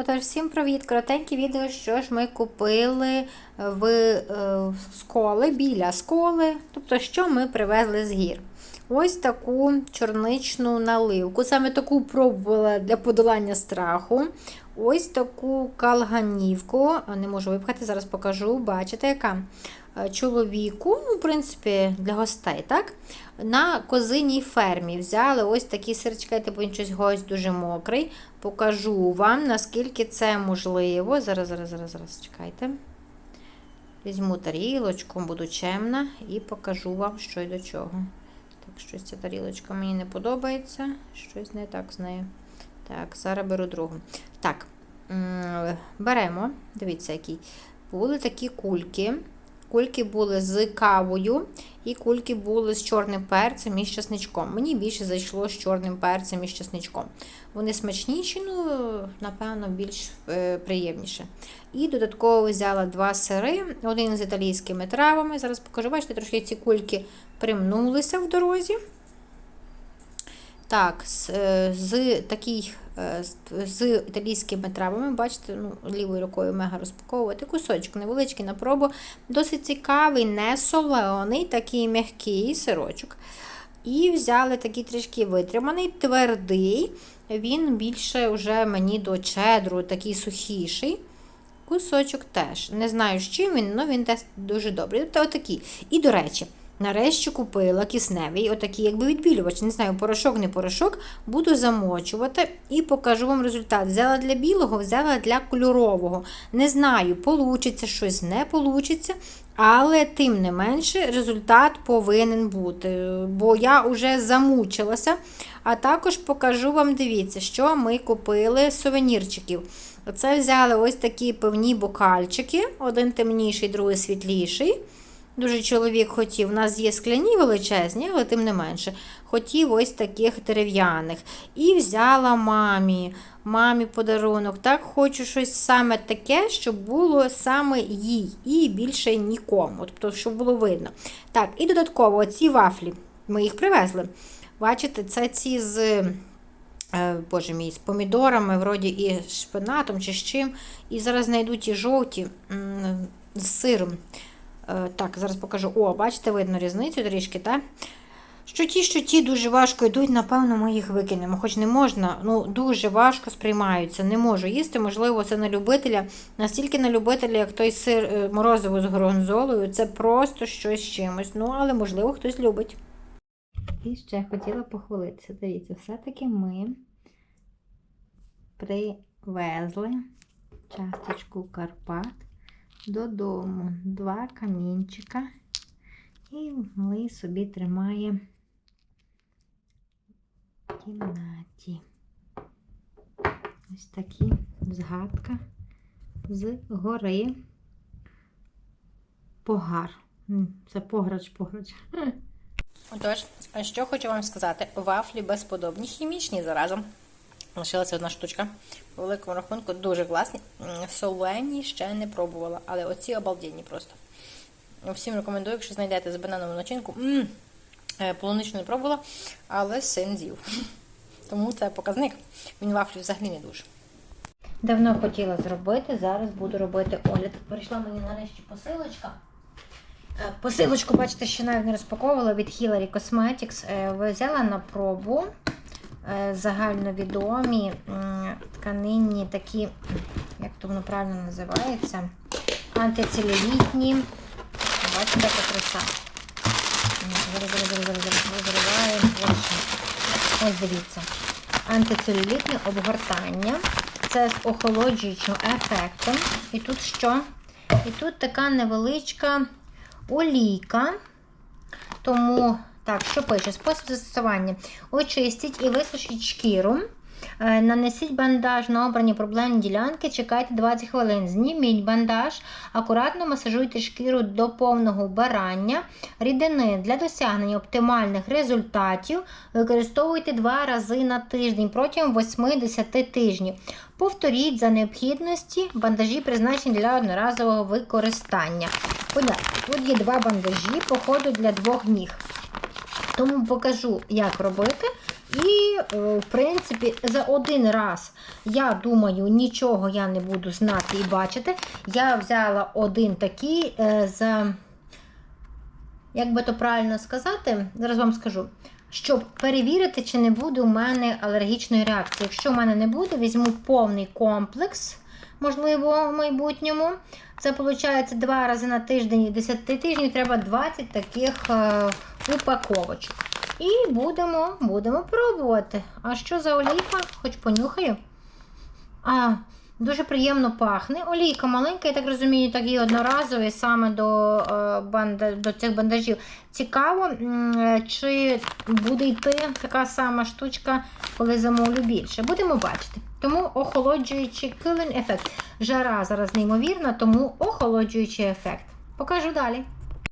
Отож, всім привіт! Коротеньке відео, що ж ми купили в е, сколи, біля сколи, тобто, що ми привезли з гір. Ось таку чорничну наливку. Саме таку пробувала для подолання страху. Ось таку калганівку. Не можу випхати, зараз покажу. Бачите, яка? Е, Чоловіку, ну, в принципі, для гостей, так? На козиній фермі взяли ось такі сирчки, типу він щось гость дуже мокрий. Покажу вам, наскільки це можливо. Зараз, зараз, зараз, зараз, чекайте. Візьму тарілочку, буду чемна і покажу вам, що й до чого. Так, щось ця тарілочка мені не подобається. Щось не так з нею. Так, зараз беру другу. Так, беремо, дивіться, які. Були такі кульки. Кульки були з кавою, і кульки були з чорним перцем і з часничком. Мені більше зайшло з чорним перцем і з часничком. Вони смачніші, ну, напевно, більш е, приємніше. І додатково взяла два сири, один з італійськими травами. Зараз покажу, бачите, трошки ці кульки примнулися в дорозі. Так, з, е, з такий, е, з італійськими травами, бачите, ну, лівою рукою мега розпаковувати. Кусочок невеличкий на пробу. Досить цікавий, не солений, такий м'який сирочок. І взяли такий трішки витриманий, твердий. Він більше вже мені до чедру, такий сухіший. Кусочок теж. Не знаю, з чим він, але він теж дуже добрий. Тобто отакий. І, до речі, нарешті купила кисневий, отакий, якби відбілювач. Не знаю, порошок, не порошок. Буду замочувати і покажу вам результат. Взяла для білого, взяла для кольорового. Не знаю, получиться щось, не получиться. Але тим не менше результат повинен бути, бо я вже замучилася. А також покажу вам, дивіться, що ми купили сувенірчиків. Оце взяли ось такі певні бокальчики, один темніший, другий світліший. Дуже чоловік хотів. У нас є скляні величезні, але тим не менше. Хотів ось таких дерев'яних. І взяла мамі. Мамі подарунок. Так хочу щось саме таке, щоб було саме їй і більше нікому. Тобто, щоб було видно. Так, і додатково ці вафлі. Ми їх привезли. Бачите, це ці з. е, Боже мій, з помідорами, вроді і шпинатом чи з чим. І зараз знайду ті жовті з сиром. Е, Так, зараз покажу. О, бачите, видно різницю трішки, так? Що ті, що ті дуже важко йдуть, напевно, ми їх викинемо. Хоч не можна, ну дуже важко сприймаються. Не можу їсти. Можливо, це на любителя. Настільки на любителя, як той сир е, морозиво з горгонзолою, це просто щось чимось. Ну, але можливо, хтось любить. І ще хотіла похвалитися. Дивіться, все-таки ми привезли часточку Карпат додому. Два камінчика. І малий собі тримає в кімнаті. Ось такі згадка з гори Погар. Це пограч, пограч. Отож, що хочу вам сказати? Вафлі безподобні, хімічні заразом. Лишилася одна штучка. По великому рахунку дуже класні. Солені ще не пробувала, але оці обалденні просто. Всім рекомендую, якщо знайдете з бананову начинку. М, е, Полуничну не пробувала, але син з'їв. Тому це показник. Він вафлі взагалі не дуже. Давно хотіла зробити, зараз буду робити огляд. Прийшла мені нарешті посилочка. Е, Посилочку, бачите, ще навіть не розпаковувала від Hillary Cosmetics. Е, Взяла на пробу загальновідомі тканинні такі, як то воно правильно називається, антицелюлітні. Бачите, яка краса. Ось. Ось дивіться. Антицелюлітне обгортання. Це з охолоджуючим ефектом. І тут що? І тут така невеличка олійка. Тому, так, що пише? Спосіб застосування. Очистіть і висушіть шкіру. Е, Нанесіть бандаж на обрані проблемні ділянки, чекайте 20 хвилин. Зніміть бандаж, акуратно масажуйте шкіру до повного вбирання. Рідини для досягнення оптимальних результатів використовуйте два рази на тиждень протягом 8-10 тижнів. Повторіть за необхідності бандажі призначені для одноразового використання. Тут є два бандажі, походу для двох ніг. Тому покажу, як робити. І, е, в принципі, за один раз, я думаю, нічого я не буду знати і бачити. Я взяла один такий е, з, як би то правильно сказати, зараз вам скажу. Щоб перевірити, чи не буде у мене алергічної реакції. Якщо в мене не буде, візьму повний комплекс, можливо, в майбутньому. Це виходить два рази на тиждень і 10 тижнів треба 20 таких е, упаковочок. І будемо, будемо пробувати. А що за олійка? Хоч понюхаю. А, дуже приємно пахне. Олійка маленька, я так розумію, такий одноразовий саме до, е, до цих бандажів. Цікаво, е, чи буде йти така сама штучка, коли замовлю більше. Будемо бачити. Тому охолоджуючий килин ефект. Жара зараз неймовірна, тому охолоджуючий ефект. Покажу далі.